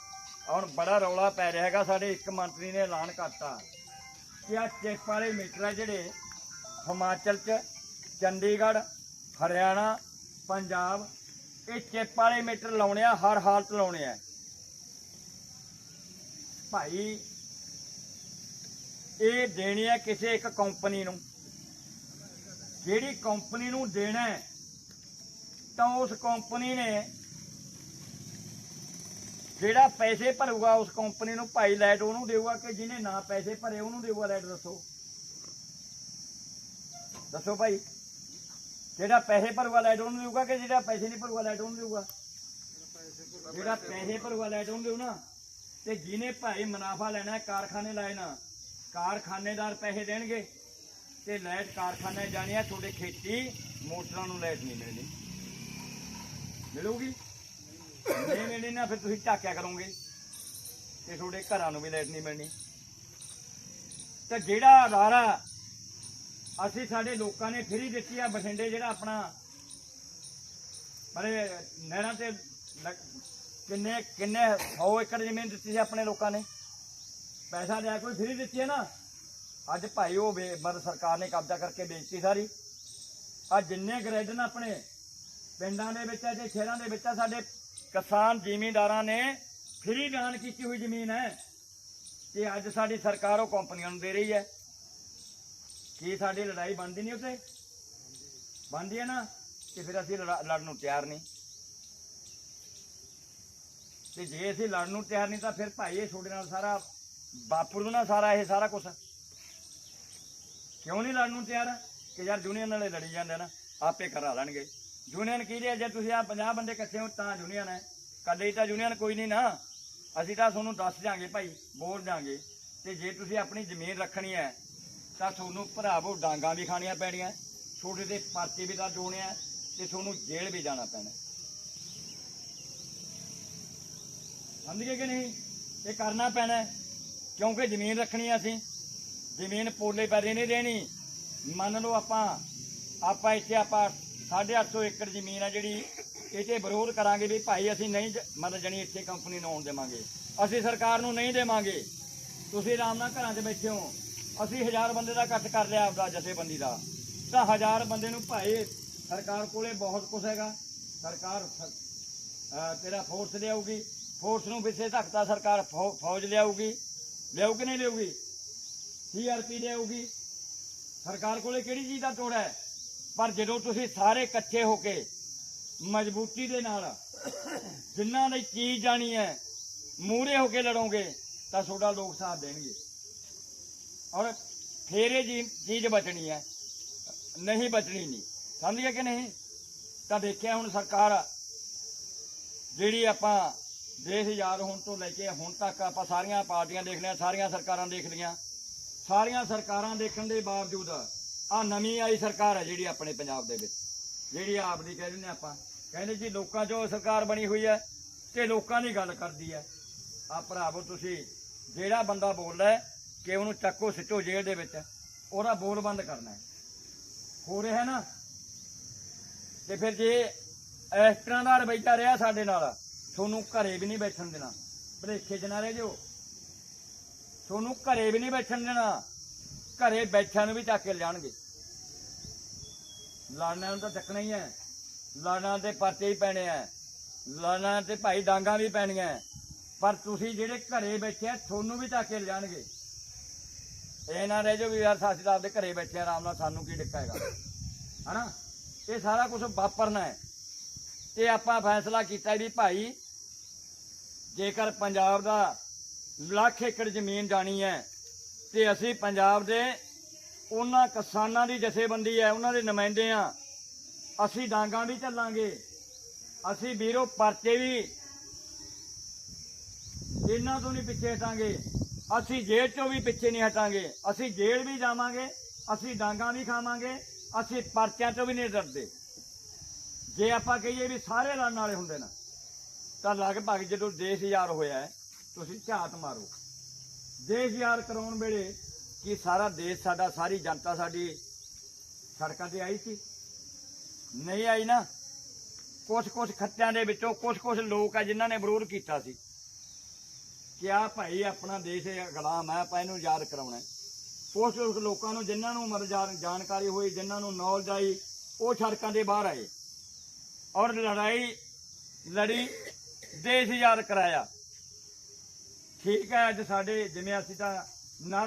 ਹੁਣ ਬੜਾ ਰੌਲਾ ਪੈ ਰਿਹਾ ਹੈਗਾ, ਸਾਡੇ ਇੱਕ ਮੰਤਰੀ ਨੇ ਐਲਾਨ ਕਰਤਾ ਕਿ ਆ ਚੈੱਕ ਵਾਲੇ ਮੀਟਰ ਹੈ ਜਿਹੜੇ ਹਿਮਾਚਲ ਚ, ਚੰਡੀਗੜ੍ਹ, ਹਰਿਆਣਾ, ਪੰਜਾਬ, ਇਹ ਚੈੱਕ ਵਾਲੇ ਮੀਟਰ ਲਾਉਣੇ ਆ, ਹਰ ਹਾਲਤ ਲਾਉਣੇ ਆ। ਭਾਈ, ਇਹ ਦੇਣੀ ਹੈ ਕਿਸੇ ਇੱਕ ਕੰਪਨੀ ਨੂੰ। ਜਿਹੜੀ ਕੰਪਨੀ ਨੂੰ ਦੇਣਾ ਤਾਂ ਉਸ ਕੰਪਨੀ ਨੇ ਜਿਹੜਾ ਪੈਸੇ ਭਰੂਗਾ ਉਸ ਕੰਪਨੀ ਨੂੰ ਭਾਈ ਲਾਈਟ ਉਹਨੂੰ ਦੇਊਗਾ ਕਿ ਜਿਹਨੇ ਨਾ ਪੈਸੇ ਭਰੇ ਉਹਨੂੰ ਦੇਊਗਾ ਲਾਈਟ ਦੱਸੋ। ਦੱਸੋ ਭਾਈ। ਜਿਹੜਾ ਪੈਸੇ ਭਰੂਗਾ ਲਾਈਟ ਉਹਨੂੰ ਦੇਊਗਾ ਕਿ ਜਿਹੜਾ ਪੈਸੇ ਨਹੀਂ ਭਰੂਗਾ ਲਾਈਟ ਉਹਨੂੰ ਦੇਊਗਾ? ਜਿਹੜਾ ਪੈਸੇ ਭਰੂਗਾ ਲਾਈਟ ਉਹਨੂੰ ਦੇਊ ਨਾ ਤੇ ਜਿਹਨੇ ਭਾਈ ਮੁਨਾਫਾ ਲੈਣਾ ਹੈ, ਕਾਰਖਾਨੇ ਲਾਏ ਨਾ ਕਾਰਖਾਨੇਦਾਰ ਪੈਸੇ ਦੇਣਗੇ ਤੇ ਲਾਈਟ ਕਾਰਖਾਨੇ ਜਾਣੀ ਆ ਤੁਹਾਡੇ ਖੇਤੀ ਮੋਟਰਾਂ ਨੂੰ ਲਾਈਟ ਨਹੀਂ ਮਿਲਣੀ। ਮਿਲੂਗੀ? ਨਹੀਂ ਮਿਲਣੀ ਨਾ ਫਿਰ ਤੁਸੀਂ ਝਾਕਿਆ ਕਰੋਗੇ। ਤੇ ਤੁਹਾਡੇ ਘਰਾਂ ਨੂੰ ਵੀ ਲਾਈਟ ਨਹੀਂ ਮਿਲਣੀ। ਤੇ ਜਿਹੜਾ ਅਦਾਰਾ ਅਸੀਂ ਸਾਡੇ ਲੋਕਾਂ ਨੇ ਫਰੀ ਦਿੱਤੀ ਆ ਬਠਿੰਡੇ ਜਿਹੜਾ ਆਪਣਾ ਬੜੇ ਨਹਿਰਾਂ ਤੇ ਕਿੰਨੇ ਕਿੰਨੇ 100 ਏਕੜ ਜ਼ਮੀਨ ਦਿੱਤੀ ਸੀ ਆਪਣੇ ਲੋਕਾਂ ਨੇ। ਪੈਸਾ ਲਿਆ ਕੋਈ ਫਰੀ ਦਿੱਤੀ ਹੈ ਨਾ। ਅੱਜ ਭਾਈ ਉਹ ਵੇ- ਮਤਲਬ ਸਰਕਾਰ ਨੇ ਕਬਜ਼ਾ ਕਰਕੇ ਵੇਚਤੀ ਸਾਰੀ। ਆ ਜਿੰਨੇ ਗ੍ਰੈਡ ਨੇ ਆਪਣੇ ਪਿੰਡਾਂ ਦੇ ਵਿੱਚ ਤੇ ਸ਼ਹਿਰਾਂ ਦੇ ਵਿੱਚ ਆ, ਸਾਡੇ ਕਿਸਾਨ ਜ਼ਿਮੀਂਦਾਰਾਂ ਨੇ ਫਰੀ ਦਾਨ ਕੀਤੀ ਹੋਈ ਜ਼ਮੀਨ ਹੈ ਤੇ ਅੱਜ ਸਾਡੀ ਸਰਕਾਰ ਉਹ ਕੰਪਨੀਆਂ ਨੂੰ ਦੇ ਰਹੀ ਹੈ। ਕੀ ਸਾਡੀ ਲੜਾਈ ਬਣਦੀ ਨਹੀਂ ਉੱਤੇ ਬਣਦੀ ਹੈ ਨਾ, ਤੇ ਫਿਰ ਅਸੀਂ ਲੜਾ- ਲੜਨ ਨੂੰ ਤਿਆਰ ਨਹੀਂ। ਤੇ ਜੇ ਅਸੀਂ ਲੜਨ ਨੂੰ ਤਿਆਰ ਨਹੀਂ ਤਾਂ ਫਿਰ ਭਾਈ ਇਹ ਤੁਹਾਡੇ ਨਾਲ ਸਾਰਾ ਬਾਪੂ ਨਾ ਸਾਰਾ ਇਹ ਸਾਰਾ ਕੁਝ ਕਿਉਂ ਨਹੀਂ ਲੜਨ ਨੂੰ ਤਿਆਰ? ਕਿ ਯਾਰ ਯੂਨੀਅਨ ਨਾਲੇ ਲੜੀ ਜਾਂਦੇ ਨਾ, ਆਪੇ ਕਰਾ ਲੈਣਗੇ। ਯੂਨੀਅਨ ਕੀ ਦੇ ਜੇ ਤੁਸੀਂ ਆ 50 ਬੰਦੇ ਇਕੱਠੇ ਹੋ ਤਾਂ ਯੂਨੀਅਨ ਹੈ। ਕੱਲੇ ਤਾਂ ਯੂਨੀਅਨ ਕੋਈ ਨਹੀਂ ਨਾ। ਅਸੀਂ ਤਾਂ ਤੁਹਾਨੂੰ ਦੱਸ ਦਿਆਂਗੇ ਭਾਈ, ਬੋਲ ਦਿਆਂਗੇ। ਤੇ ਜੇ ਤੁਸੀਂ ਆਪਣੀ ਜ਼ਮੀਨ ਰੱਖਣੀ ਹੈ, ਤਾਂ ਤੁਹਾਨੂੰ ਭਰਾਵੋ ਡਾਂਗਾ ਵੀ ਖਾਣੀਆਂ ਪੈਣੀਆਂ, ਛੋਟੇ ਦੇ ਪਰਚੇ ਵੀ ਤਾਂ ਜੋਣੇ ਆ, ਤੇ ਤੁਹਾਨੂੰ ਜੇਲ੍ਹ ਵੀ ਜਾਣਾ ਪੈਣਾ। ਸਮਝ ਗਏ ਕਿ ਨਹੀਂ? ਇਹ ਕਰਨਾ ਪੈਣਾ ਕਿਉਂਕਿ ਜ਼ਮੀਨ ਰੱਖਣੀ ਆ ਅਸੀਂ। ਜ਼ਮੀਨ ਪੋਲੇ ਪੈਰੇ ਨਹੀਂ ਦੇਣੀ। ਮੰਨ ਲਓ ਆਪਾਂ ਆਪਾਂ ਇੱਥੇ ਆਪਾਂ 850 ਏਕੜ ਜ਼ਮੀਨ ਹੈ ਜਿਹੜੀ, ਇਹ ਤੇ ਵਿਰੋਧ ਕਰਾਂਗੇ ਵੀ ਭਾਈ ਅਸੀਂ ਨਹੀਂ ਮਤਲਬ ਜਣੀ ਇੱਥੇ ਕੰਪਨੀ ਨੂੰ ਆਉਣ ਦੇਵਾਂਗੇ। ਅਸੀਂ ਸਰਕਾਰ ਨੂੰ ਨਹੀਂ ਦੇਵਾਂਗੇ। ਤੁਸੀਂ ਆਰਾਮ ਨਾਲ ਘਰਾਂ 'ਚ ਬੈਠੇ ਹੋ। ਅਸੀਂ ਹਜ਼ਾਰ ਬੰਦੇ ਦਾ ਇਕੱਠ ਕਰ ਲਿਆ ਆਪਦਾ ਜਥੇਬੰਦੀ ਦਾ। ਤਾਂ ਹਜ਼ਾਰ ਬੰਦੇ ਨੂੰ ਭਾਈ, ਸਰਕਾਰ ਕੋਲੇ ਬਹੁਤ ਕੁਝ ਹੈਗਾ। ਸਰਕਾਰ ਤੇਰਾ ਫੋਰਸ ਲਿਆਊਗੀ। ਫੋਰਸ ਨੂੰ ਪਿੱਛੇ ਧੱਕਦਾ ਸਰਕਾਰ ਫੌਜ ਲਿਆਊਗੀ। ਲਿਆਊ ਨਹੀਂ ਲਿਆਊਗੀ? ਸੀਆਰਪੀ ਲਿਆਊਗੀ। ਸਰਕਾਰ ਕੋਲੇ ਕਿਹੜੀ ਚੀਜ਼ ਦਾ ਤੋੜਾ ਹੈ? ਪਰ ਜਦੋਂ ਤੁਸੀਂ ਸਾਰੇ ਇਕੱਠੇ ਹੋ ਕੇ ਮਜ਼ਬੂਤੀ ਦੇ ਨਾਲ ਜਿਨ੍ਹਾਂ ਦੀ ਚੀਜ਼ ਜਾਣੀ ਹੈ ਮੂਰੇ ਹੋ ਕੇ ਲੜੋਗੇ, ਤਾਂ ਤੁਹਾਡਾ ਲੋਕ ਸਾਥ ਦੇਣਗੇ। ਔਰ ਫੇਰ ਇਹ ਜੀ- ਚੀਜ਼ ਬਚਣੀ ਹੈ। ਨਹੀਂ ਬਚਣੀ ਨਹੀਂ। ਸਮਝ ਗਏ ਕਿ ਨਹੀਂ? ਤਾਂ ਦੇਖਿਆ ਹੁਣ ਸਰਕਾਰ ਜਿਹੜੀ ਆਪਾਂ ਦੇਸ਼ ਆਜ਼ਾਦ ਹੋਣ ਤੋਂ ਲੈ ਕੇ ਹੁਣ ਤੱਕ ਆਪਾਂ ਸਾਰੀਆਂ ਪਾਰਟੀਆਂ ਦੇਖ ਲਿਆ ਸਾਰੀਆਂ ਸਰਕਾਰਾਂ ਦੇਖ ਲਈਆਂ। ਸਾਰੀਆਂ ਸਰਕਾਰਾਂ ਦੇਖਣ ਦੇ ਬਾਵਜੂਦ ਆ ਨਵੀਂ ਆਈ ਸਰਕਾਰ ਹੈ ਜਿਹੜੀ ਆਪਣੇ ਪੰਜਾਬ ਦੇ ਵਿੱਚ, ਜਿਹੜੀ ਆਪ ਦੀ ਕਹਿ ਦਿੰਦੇ ਆਪਾਂ। ਕਹਿੰਦੇ ਜੀ ਲੋਕਾਂ 'ਚੋਂ ਸਰਕਾਰ ਬਣੀ ਹੋਈ ਹੈ ਤੇ ਲੋਕਾਂ ਦੀ ਗੱਲ ਕਰਦੀ ਹੈ। ਆ ਭਰਾਵੋ ਤੁਸੀਂ, ਜਿਹੜਾ ਬੰਦਾ ਬੋਲਦਾ ਕਿ ਉਹਨੂੰ ਚੱਕੋ ਸਿੱਟੋ ਜੇਲ੍ਹ ਦੇ ਵਿੱਚ, ਉਹਦਾ ਬੋਲ ਬੰਦ ਕਰਨਾ ਹੈ। ਹੋ ਰਿਹਾ ਨਾ? ਤੇ ਫਿਰ ਜੇ ਇਸ ਤਰ੍ਹਾਂ ਦਾ ਰਵੱਈਆ ਰਿਹਾ ਸਾਡੇ ਨਾਲ, ਤੁਹਾਨੂੰ ਘਰੇ ਵੀ ਨਹੀਂ ਬੈਠਣ ਦੇਣਾ। ਭਲੇਖੇ 'ਚ ਨਾ ਰਹਿ ਜਾਓ। ਤੁਹਾਨੂੰ ਘਰੇ ਵੀ ਨਹੀਂ ਬੈਠਣ ਦੇਣਾ। ਘਰੇ ਬੈਠਿਆਂ ਨੂੰ ਵੀ ਚੱਕ ਕੇ ਲਿਜਾਣਗੇ ਲੜਨਾ ਨੂੰ ਤਾਂ ਚੱਕਣਾ ਹੀ ਹੈ। ਲੜਨਾ ਤੇ ਪਰਚੇ ਹੀ ਪੈਣੇ ਆ ਲੜਨਾ ਤੇ ਭਾਈ ਡਾਂਗਾ ਵੀ ਪੈਣੀਆਂ ਪਰ ਤੁਸੀਂ ਜਿਹੜੇ ਘਰੇ ਬੈਠੇ ਆ, ਤੁਹਾਨੂੰ ਵੀ ਚੱਕ ਕੇ ਲਿਜਾਣਗੇ ਇਹ ਨਾ ਰਹਿ ਜਾਓ ਵੀ ਯਾਰ ਅਸੀਂ ਤਾਂ ਦੇ ਘਰੇ ਬੈਠੇ ਆਰਾਮ ਨਾਲ ਸਾਨੂੰ ਕੀ ਡਿੱਕਾ ਹੈਗਾ। ਹਨਾ? ਇਹ ਸਾਰਾ ਕੁਝ ਵਾਪਰਨਾ ਹੈ। ਤੇ ਆਪਾਂ ਫੈਸਲਾ ਕੀਤਾ ਵੀ ਭਾਈ, ਜੇਕਰ ਪੰਜਾਬ ਦਾ ਲੱਖ ਏਕੜ ਜ਼ਮੀਨ ਜਾਣੀ ਹੈ ਤੇ ਅਸੀਂ ਪੰਜਾਬ ਦੇ ਉਹਨਾਂ ਕਿਸਾਨਾਂ ਦੀ ਜਥੇਬੰਦੀ ਹੈ, ਉਹਨਾਂ ਦੇ ਨੁਮਾਇੰਦੇ ਆ ਅਸੀਂ ਡਾਂਗਾ ਵੀ ਚੱਲਾਂਗੇ ਅਸੀਂ ਵੀਰੋ ਪਰਚੇ ਵੀ ਇਹਨਾਂ ਤੋਂ ਨਹੀਂ ਪਿੱਛੇ ਹਟਾਂਗੇ। ਅਸੀਂ ਜੇਲ੍ਹ ਚੋਂ ਵੀ ਪਿੱਛੇ ਨਹੀਂ ਹਟਾਂਗੇ। ਅਸੀਂ ਜੇਲ੍ਹ ਵੀ ਜਾਵਾਂਗੇ, ਅਸੀਂ ਡਾਂਗਾ ਵੀ ਖਾਵਾਂਗੇ, ਅਸੀਂ ਪਰਚਿਆਂ ਤੋਂ ਵੀ ਨਹੀਂ ਡਰਦੇ। ਜੇ ਆਪਾਂ ਕਹੀਏ ਵੀ ਸਾਰੇ ਲੜਨ ਵਾਲੇ ਹੁੰਦੇ ਨਾ, ਤਾਂ ਲਗਭਗ ਜਦੋਂ ਦੇਸ਼ ਯਾਰ ਹੋਇਆ ਤੁਸੀਂ ਝਾਤ ਮਾਰੋ। ਦੇਸ਼ ਆਜ਼ਾਦ ਕਰਾਉਣ ਵੇਲੇ ਕਿ ਸਾਰਾ ਦੇਸ਼ ਸਾਡਾ, ਸਾਰੀ ਜਨਤਾ ਸਾਡੀ ਸੜਕਾਂ ਤੇ ਆਈ ਸੀ। ਨਹੀਂ ਆਈ ਨਾ। ਕੁਝ ਕੁਝ ਖੱਤਿਆਂ ਦੇ ਵਿੱਚੋਂ ਕੁਝ ਕੁਝ ਲੋਕ ਆ ਜਿਨ੍ਹਾਂ ਨੇ ਵਿਰੋਧ ਕੀਤਾ ਸੀ ਕਿ ਆ ਭਾਈ ਆਪਣਾ ਦੇਸ਼ ਗੁਲਾਮ ਹੈ, ਆਪਾਂ ਇਹਨੂੰ ਯਾਦ ਕਰਾਉਣਾ ਹੈ। ਕੁਝ ਲੋਕਾਂ ਨੂੰ ਜਿਨ੍ਹਾਂ ਨੂੰ ਮਤਲਬ ਜਾਣਕਾਰੀ ਹੋਈ, ਜਿਨ੍ਹਾਂ ਨੂੰ ਨੌਲੇਜ ਆਈ, ਉਹ ਸੜਕਾਂ ਦੇ ਬਾਹਰ ਆਏ। ਔਰ ਲੜਾਈ, ਲੜੀ ਦੇਸ਼ ਯਾਦ ਕਰਾਇਆ। ਠੀਕ ਹੈ ਅੱਜ ਸਾਡੇ ਜਿਵੇਂ ਅਸੀਂ ਤਾਂ ਨਾਰਾ